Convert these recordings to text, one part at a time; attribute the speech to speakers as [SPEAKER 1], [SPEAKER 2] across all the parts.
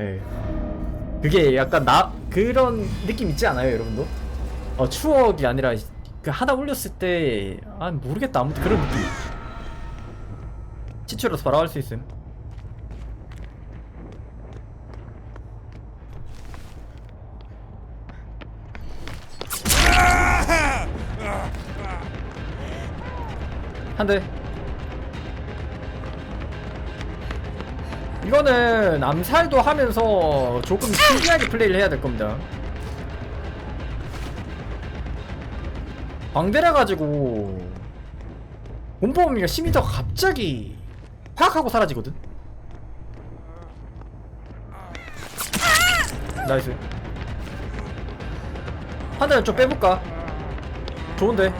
[SPEAKER 1] 예. 그게 약간 나 그런 느낌 있지 않아요, 여러분도? 어 추억이 아니라 그 하나 올렸을 때 아 모르겠다 아무튼 그런 느낌. 바로 할 수 있음. 한 대. 이거는 암살도 하면서 조금 신기하게 플레이를 해야 될 겁니다. 광대라 가지고 공포범위가 10m가 갑자기 파악하고 사라지거든. 나이스. 한 대를 좀 빼볼까? 좋은데.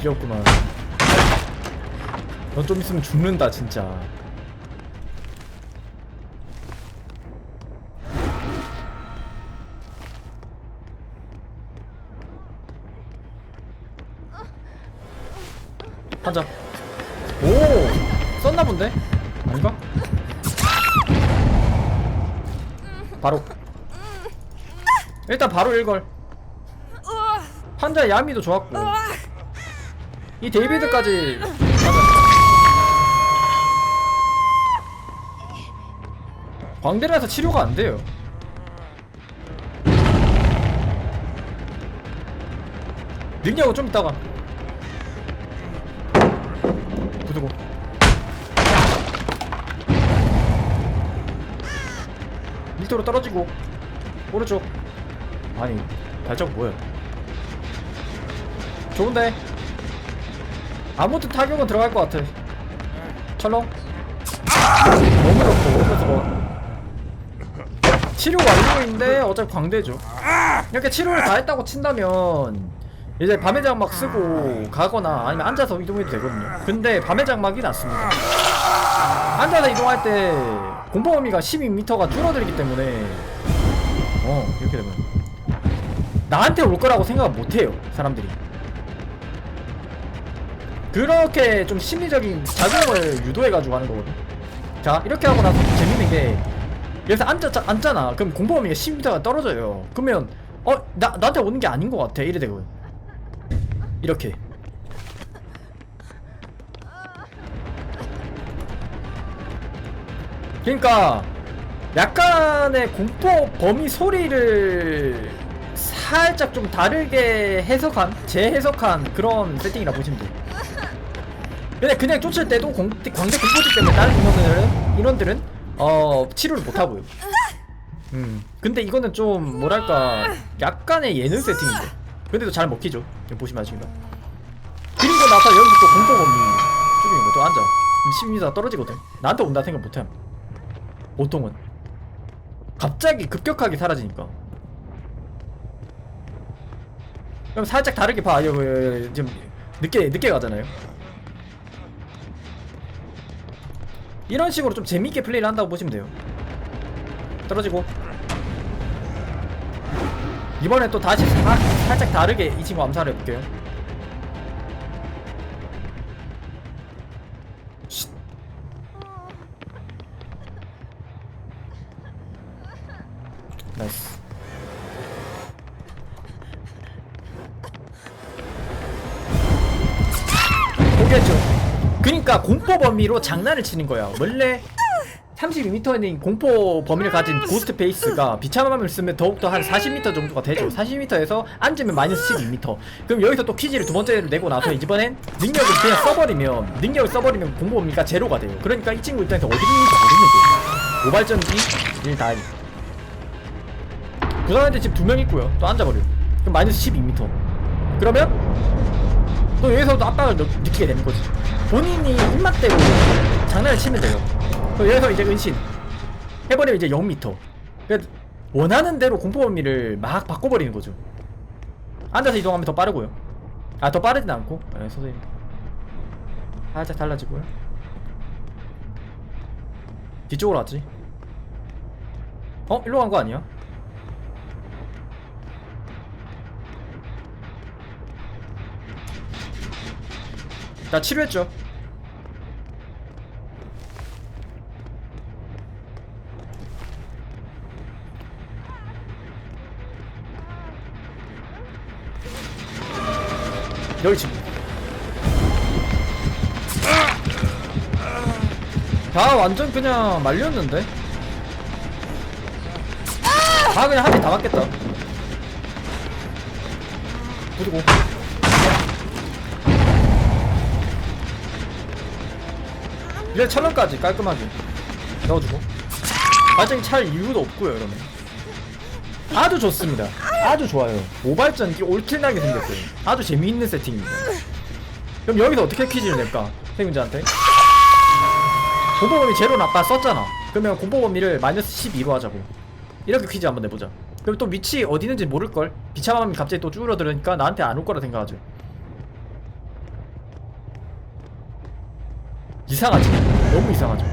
[SPEAKER 1] 귀엽구만. 넌좀 있으면 죽는다 진짜. 한자. 오 썼나 본데? 아닌가? 바로. 일단 바로 1걸. 환자 야미도 좋았고. 이 데이비드까지 광대라서 치료가 안 돼요. 능력은 좀 이따가. 부수고. 밀도로 떨어지고. 오른쪽. 아니 발자국 뭐야 좋은데? 아무튼 타격은 들어갈 것 같아. 철렁. 뭐 치료 완료인데 어차피 광대죠. 이렇게 치료를 다 했다고 친다면 이제 밤의 장막 쓰고 가거나 아니면 앉아서 이동해도 되거든요. 근데 밤의 장막이 낫습니다. 앉아서 이동할 때 공포 범위가 12m가 줄어들기 때문에 어 이렇게 되면 나한테 올 거라고 생각 못 해요 사람들이. 그렇게 좀 심리적인 작용을 유도해가지고 하는 거거든 자 이렇게 하고 나서 재밌는 게 여기서 앉아, 앉잖아. 그럼 공포 범위가 10m가 떨어져요. 그러면 어 나, 나한테 오는 게 아닌 것 같아. 이래 되거든 이렇게. 그러니까 약간의 공포 범위 소리를 살짝 좀 다르게 해석한 재해석한 그런 세팅이라 보시면 돼요. 근데 그냥 쫓을 때도 공, 광대 공포증 때문에 다른 인원들은 인원들은 어 치료를 못 하고요. 음 근데 이거는 좀 뭐랄까 약간의 예능 세팅인데. 근데도 잘 먹히죠. 보시면 아시겠다 그리고 나서 여기서 또 공포 범위 쪽인 거또 앉아. 그럼 10m 떨어지거든. 나한테 온다 생각 못해 보통은. 갑자기 급격하게 사라지니까. 그럼 살짝 다르게 봐. 여기, 여기, 지금 늦게 늦게 가잖아요 이런 식으로 좀 재밌게 플레이를 한다고 보시면 돼요. 떨어지고. 이번에 또 다시 사, 살짝 다르게 이 친구 암살해 볼게요. 쉿. 나이스 그니까 공포 범위로 장난을 치는 거야. 원래 32m인 공포 범위를 가진 고스트 페이스가 비참함을 쓰면 더욱더 한 40m 정도가 되죠. 40m에서 앉으면 마이너스 12m 그럼 여기서 또 퀴즈를 두 번째를 내고 나서 이번엔 능력을 그냥 써버리면 능력을 써버리면 공포 범위가 제로가 돼요. 그러니까 이 친구 입장에서 어디 있는지 모르는 거예요. 모발전기 1다이. 그 사람한테 지금 두 명 있고요. 또 앉아버려요. 그럼 마이너스 12m 그러면 또 여기서도 압박을 느, 느끼게 되는 거지 본인이 입맛대로 장난을 치면 돼요. 그럼 여기서 이제 은신. 해버리면 이제 0m 그러니까 원하는 대로 공포 범위를 막 바꿔버리는 거죠. 앉아서 이동하면 더 빠르고요. 아 더 빠르진 않고. 네, 선생님. 살짝 달라지고요. 뒤쪽으로 왔지? 어? 일로 간 거 아니야? 나 치료했죠. 여기 지금 다. 완전 그냥 말렸는데? 다 그냥 한대다 맞겠다. 부르고. 이제 천원까지 깔끔하게 넣어주고. 발전기 찰 이유도 없고요 이러면 아주 좋습니다. 아주 좋아요. 모발전기 올킬나게 생겼어요. 아주 재미있는 세팅입니다. 그럼 여기서 어떻게 퀴즈를 낼까 생문자한테? 공포범위 제로는 아까 썼잖아. 그러면 공포범위를 마이너스 12로 하자고. 이렇게 퀴즈 한번 내보자. 그럼 또 위치 어디 있는지 모를걸? 비참함이 갑자기 또 줄어들으니까 나한테 안 올 거라 생각하죠 이상하지 너무 이상하죠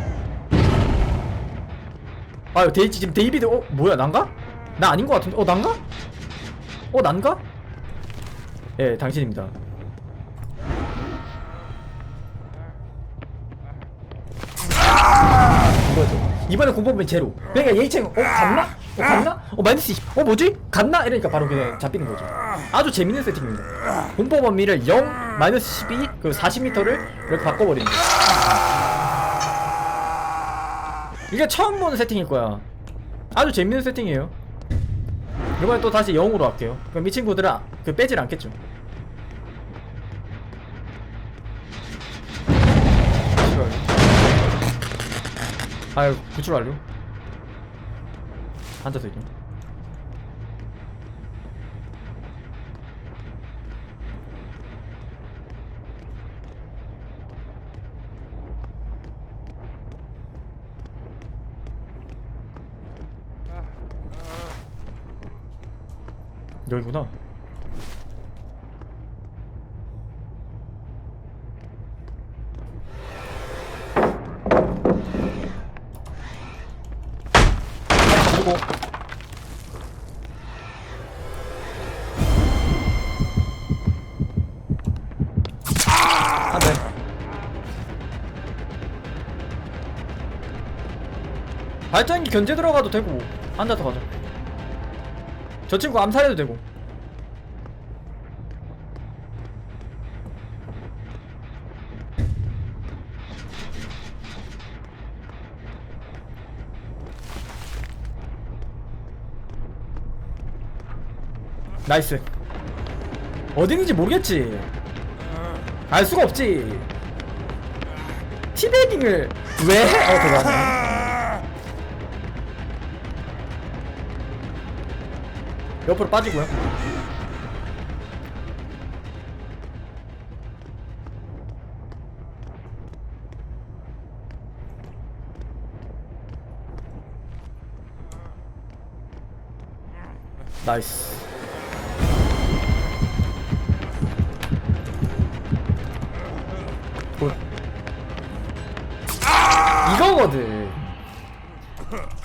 [SPEAKER 1] 아유 데이지 지금 데이비드 어 뭐야 난가? 나 아닌 것 같은데 어 난가? 어 난가? 예 당신입니다 이거죠 이번에 공포범위 제로 그러니까 예이chen 어 갔나? 어 갔나? 어 마이너스 20. 어 뭐지? 갔나? 이러니까 바로 그냥 잡히는 거죠 아주 재밌는 세팅입니다 공포범위를 0, 마이너스 12, 그 40m를 이렇게 거죠 이게 처음 보는 세팅일 거야. 아주 재밌는 세팅이에요. 이번에 또 다시 0으로 할게요. 그럼 이 친구들은 아- 그 빼질 않겠죠. 아유 구출 완료 앉아서 이름 여기구나. 그리고 안돼 발전기 견제 들어가도 되고 앉아서 가자 저 친구 암살해도 되고. 나이스. 어디 있는지 모르겠지. 알 수가 없지. 티베깅을 왜? 해? 어 대단해 옆으로 빠지고요. 나이스. 굿 이거거든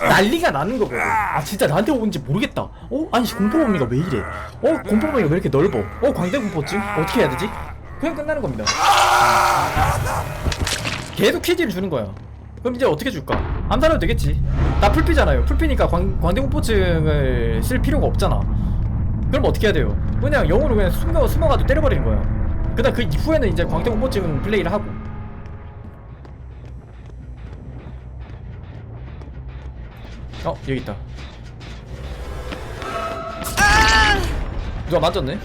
[SPEAKER 1] 난리가 나는 거거든. 아 진짜 나한테 오는지 모르겠다. 어 아니 공포범위가 왜 이래? 어 공포범위가 왜 이렇게 넓어? 어 광대 공포증 어떻게 해야 되지? 그냥 끝나는 겁니다. 계속 퀴즈를 주는 거야. 그럼 이제 어떻게 줄까? 암살해도 되겠지. 나 풀피잖아요. 풀피니까 광, 광대 공포증을 쓸 필요가 없잖아. 그럼 어떻게 해야 돼요? 그냥 영으로 그냥 숨어 숨어가지고 때려버리는 거야. 그 다음 그 이후에는 이제 광대 공포증 플레이를 하고. 어 여기 있다. 누가 맞았네?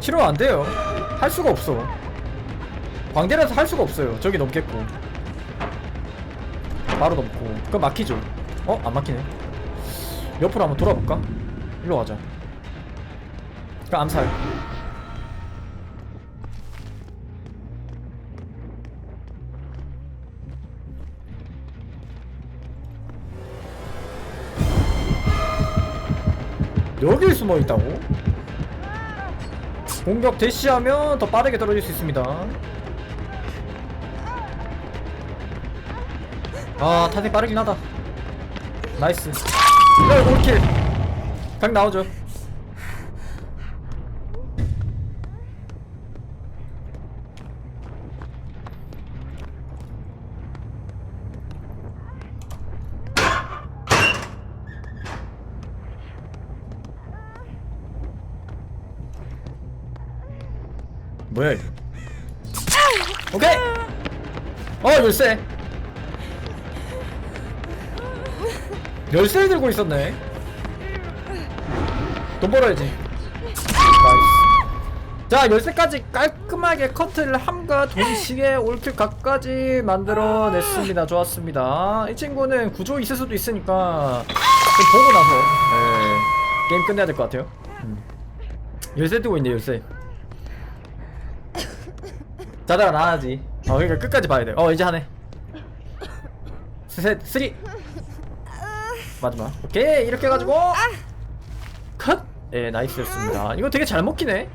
[SPEAKER 1] 치료 안 돼요. 할 수가 없어. 광대라서 할 수가 없어요. 저기 넘겠고. 바로 넘고. 그럼 막히죠. 어? 안 막히네. 옆으로 한번 돌아볼까? 일로 가자. 그럼 암살. 여기 숨어 있다고? 공격 대시하면 더 빠르게 떨어질 수 있습니다. 아, 타세 빠르긴 하다. 나이스. 야, 올킬. 각 나오죠. 뭐야 이거? 오케이. 어 열쇠. 열쇠 들고 있었네. 돈 벌어야지. 나이스. 자 열쇠까지 깔끔하게 커트를 함과 동시에 올킬 각까지 만들어냈습니다. 좋았습니다. 이 친구는 구조 있을 수도 있으니까 좀 보고 나서 예, 게임 끝내야 될 것 같아요. 음. 열쇠 뜨고 있네 열쇠 자다가 나와야지. 어 그러니까 끝까지 봐야 돼어 이제 하네. 셋 쓰리. 마지막. 오케이 이렇게 해가지고. 컷! 예 나이스였습니다. 이거 되게 잘 먹히네.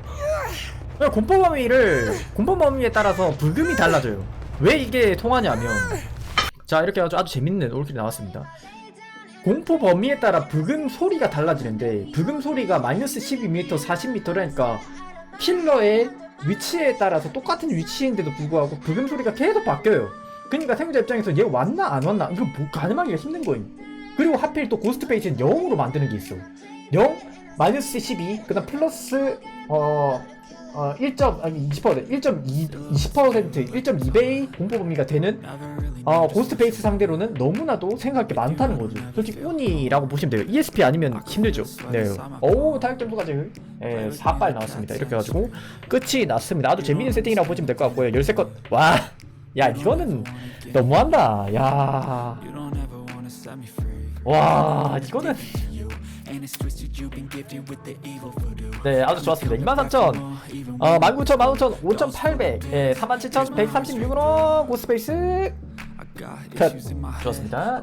[SPEAKER 1] 공포 범위를 공포 범위에 따라서 불금이 달라져요. 왜 이게 통하냐면. 자 이렇게 해가지고 아주 재밌는 올킬이 나왔습니다. 공포 범위에 따라 브금 소리가 달라지는데 브금 소리가 마이너스 12m, 40m라니까 킬러의 위치에 따라서 똑같은 위치인데도 불구하고 브금 소리가 계속 바뀌어요. 그러니까 생존자 입장에서 얘 왔나 안 왔나 이거 뭐 가늠하기가 힘든 거임. 그리고 하필 또 고스트 페이지는 0으로 만드는 게 있어. 0, 마이너스 12, 그 다음 플러스 어, 어 1. 아니 20% 1.2 20% 1.2배의 공포 범위가 되는 어, 고스트 페이스 상대로는 너무나도 생각할 게 많다는 거지. 솔직히 운이라고 보시면 돼요. ESP 아니면 힘들죠. 네. 오, 타격 점수까지 예, 4발 나왔습니다. 이렇게 해가지고 끝이 났습니다. 아주 재밌는 세팅이라고 보시면 될 것 같고요. 열쇠 것, 와, 야 이거는 너무한다. 야. 와, 이거는 네, 아주 좋았습니다. 23,000,
[SPEAKER 2] Even
[SPEAKER 1] 어, 19,000, 15,000, 5,800, 예, 37,136으로 고스트 페이스
[SPEAKER 2] I got
[SPEAKER 1] 컷.
[SPEAKER 2] issues in my head.
[SPEAKER 1] 좋았습니다.